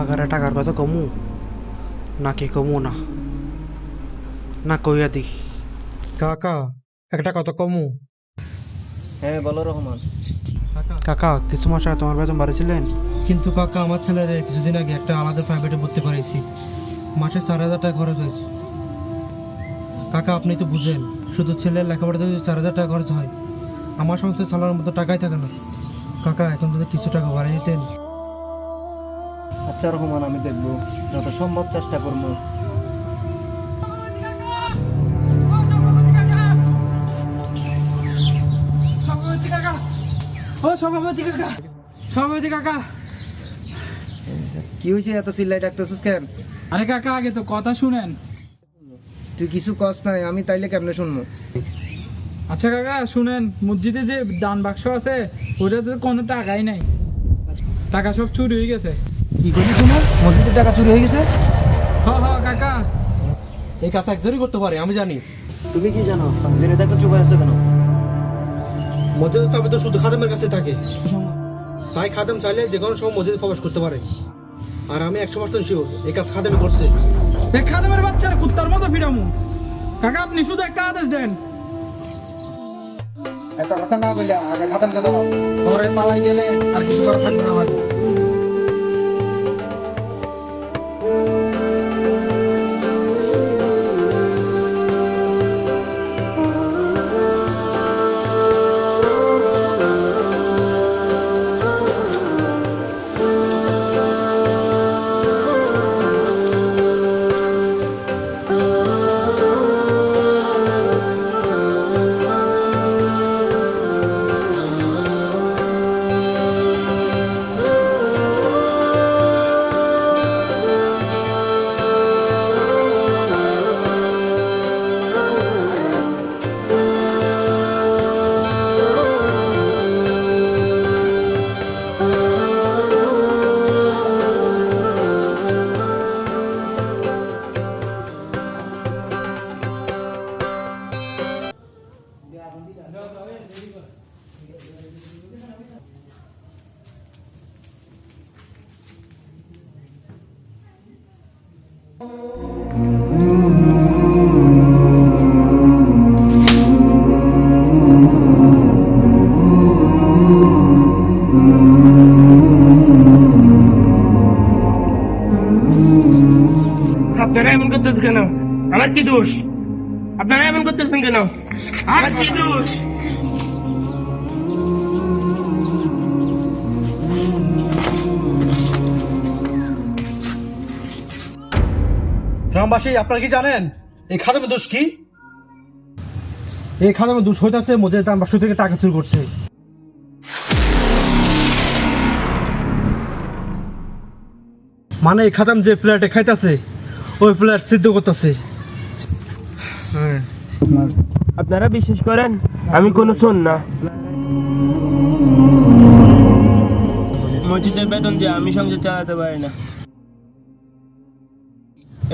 কাকারে টাকার কথা কমু। নাকি কমু না। না কইয়া দি কাকা একটা কথা কমু। হ্যাঁ বলো রহমান। কাকা। কিছু মাস আগে তোমার বেতন বাড়িয়েছিলেন কিন্তু কাকা আমার ছেলের কিছুদিন আগে একটা আলাদা প্রাইভেটে ভর্তি করেছি মাসে চার হাজার টাকা খরচ হয়েছে। কাকা আপনি তো বুঝেন শুধু ছেলের লেখাপড়াতে যদি চার হাজার টাকা খরচ হয়। আমার সংসার চালানোর মতো টাকাই থাকে না। কাকা এখন যদি কিছু টাকা বাড়িয়ে দিতেন আচ্ছা রহমান আমি দেখব। যত সম্ভব চেষ্টা করব। সভাপতি ও সভাপতি কাকা! সভাপতি কাকা! কি হয়েছে এত চিল্লাই ডাকতেছিস কেন? আরে কাকা আগে তো কথা শুনেন। তুই কিছু কস নাই আমি তাইলে কেমনে শুনব? আচ্ছা কাকা শুনেন মসজিদে যে দান বাক্স আছে ওটাতে কোনো টাকাই নাই। টাকা সব চুরি হয়ে গেছে। কি করলি শুনো মসজিদের টাকা চুরি হয়ে গেছে? হ হ কাকা। এই কাজ একজনই করতে পারে আমি জানি। তুমি কি জানো? জেনে দেখো চুপ আছে কেন? মসজিদের চাবি তো শুধু খাদেমের কাছে থাকে। তাই খাদেম চাইলে যে কোনো সময় মসজিদে প্রবেশ করতে পারে। আর আমি একশো পার্সেন্ট শিওর এই কাজ খাদেমে করছে। এ খাদেমের বাচ্চার কুত্তার মতো ফিরামু। কাকা আপনি শুধু একটা আদেশ দেন। একটা কথা না বললে আগে খাতাম কথা ঘরে পালাই গেলে আর কিছু করা থাকবে না আমার। আপনারা এমন করতেছেন কেন আমার কি দোষ আপনারা এমন করতেছেন কেন আমার কি দোষ গ্রামবাসী আপনারা কি জানেন? এই খাদেমের দোষ কি? এই খাদেমের দোষ হইতাছে মসজিদের চান বাক্স থেকে টাকা চুরি করছে। মানে এই খাদাম যে ফ্ল্যাটে খাইতাছে ওই ফ্ল্যাট সিদ্ধ করতেছে। হ্যাঁ আপনারা বিশ্বাস করেন আমি কোনো শোন না। মসজিদের বেতন দিয়ে আমি সংসার চালাতে পারি না।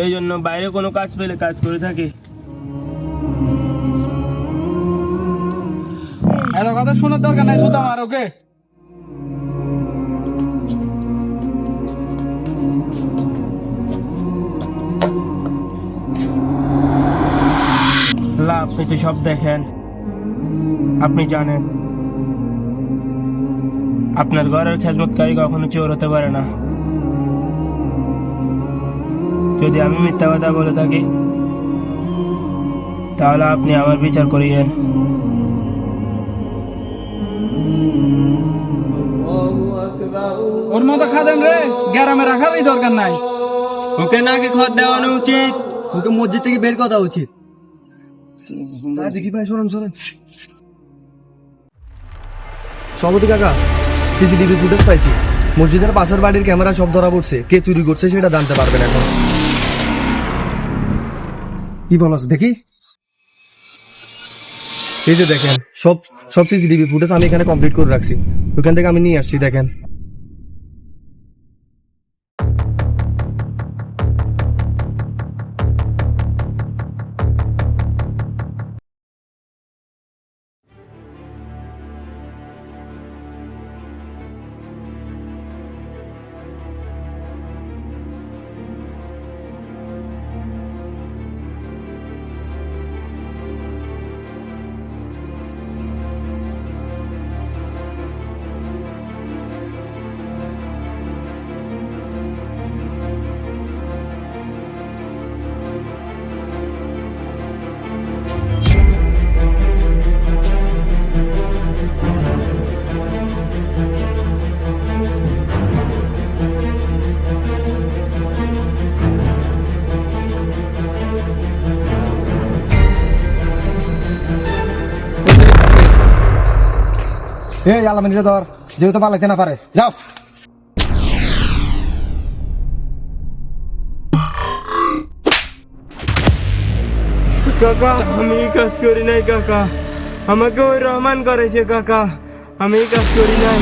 এই জন্য বাইরে কোনো কাজ পেলে কাজ করে থাকি। এত কথা শোনার দরকার নাই জুতা মার ওকে? আপনি তো সব দেখেন? আপনি জানেন। আপনার ঘরের খেজমতকারী কখনো চোর হতে পারে না। যদি আমি মিথ্যা কথা বলে থাকি তাহলে আপনি আমার বিচার করিয়েন। ওর মতো খাদেম রে গ্যারামে রাখারই দরকার নাই। ওকে নাকি খত দেওয়ানো উচিত? ওকে মসজিদ থেকে বের করা উচিত। দেখি ভাই শোনেন শোনেন। সভাপতি কাকা সিসিটিভি ফুটেজ পাইছি। মসজিদের পাশের বাড়ির ক্যামেরা সব ধরা পড়ছে। কে চুরি করছে সেটা জানতে পারবেন এখন। কি বলস দেখি। এই যে দেখেন, সব সব সিসিটিভি ফুটেজ আমি এখানে কমপ্লিট করে রাখছি। ওখান থেকে আমি নিয়ে আসছি, দেখেন। এই আলামিনরে ধর যেহেতু পালাইতে না পারে। যাও। কাকা আমি কাজ করি নাই কাকা। আমাকে ওই রহমান করেছে কাকা। আমি কাজ করি নাই।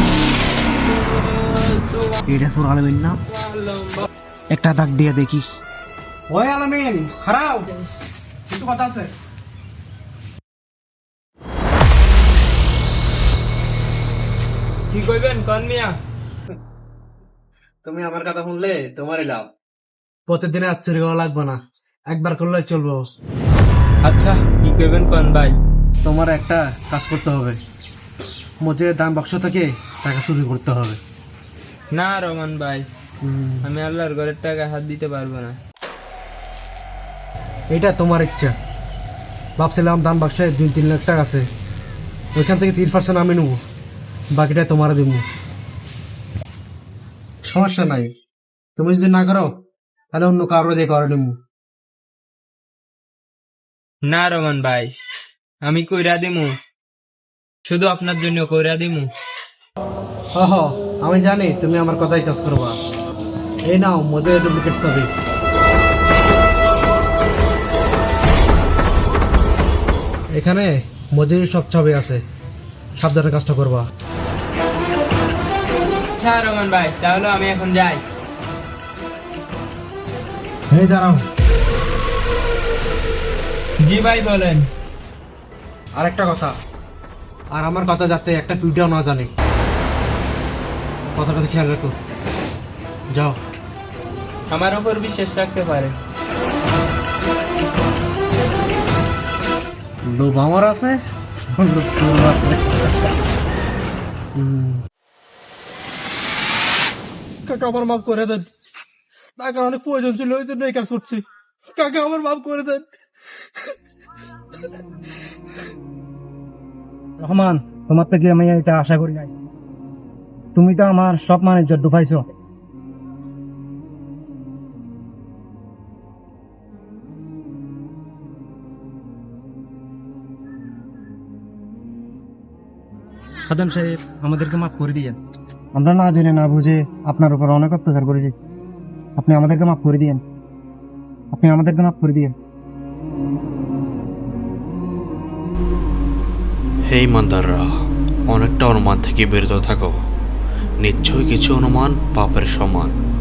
এটা সুর আলমিন না? একটা দাগ দিয়ে দেখি। ওই আলমিন খারাপ কিন্তু কথা আছে। কি কইবেন কন মিয়া? তুমি আমার কথা শুনলে তোমারই লাভ। প্রতিদিন আর চুরি করা লাগবে না। একবার করলে চলবো। আচ্ছা কি কইবেন কন ভাই? তোমার একটা কাজ করতে হবে। মসজিদের দান বাক্স থেকে টাকা চুরি করতে হবে। না রহমান ভাই আমি আল্লাহর ঘরের টাকা হাত দিতে পারব না। এটা তোমার ইচ্ছা। ভাবছিলাম দান বাক্সে দুই তিন লাখ টাকা আছে। ওইখান থেকে তিরিশ পার্সেন্ট আমি নেব। বাকিটা তোমার দেবো। সমস্যা নাই। তুমি যদি না করো তাহলে অন্য কারও দিয়ে করে নেব না রহমান ভাই আমি কইরা দিমু। শুধু আপনার জন্য কইরা দিমু। হ আমি জানি তুমি আমার কথাই কাজ করবা। এই নাও মজার ডুপ্লিকেট ছবি। এখানে মজুরির সব ছবি আছে। সাবধানে কাজটা করবা। আচ্ছা রহমান ভাই তাহলে আমি এখন যাই। এই দাঁড়াও। জি ভাই বলেন। আর একটা কথা। আর আমার কথা যাতে একটা ভিডিও না জানে। কথাটা খেয়াল রাখো। যাও। আমার উপর বিশ্বাস রাখতে পারে। লোভ আমার আছে লোভ আছে। কাকা আমার মাফ করে দেন। অনেক প্রয়োজন ছিল, ওই জন্য এই কাজ করছি। কাকা আমার মাফ করে দেন। রহমান, তোমার থেকে আমি এটা আশা করি নাই। তুমি তো আমার সব মানের জন্য পাইছো সাহেব, আমাদেরকে মাফ করে দিয়েন। আমরা না জেনে না বুঝে আপনার উপর অনেক অত্যাচার করেছি। আপনি আমাদেরকে মাফ করে দিয়েন। আপনি আমাদেরকে মাফ করে দিয়েন। হে ইমানদাররা, অনেকটা অনুমান থেকে বিরত থাকো। নিশ্চয়ই কিছু অনুমান পাপের সমান।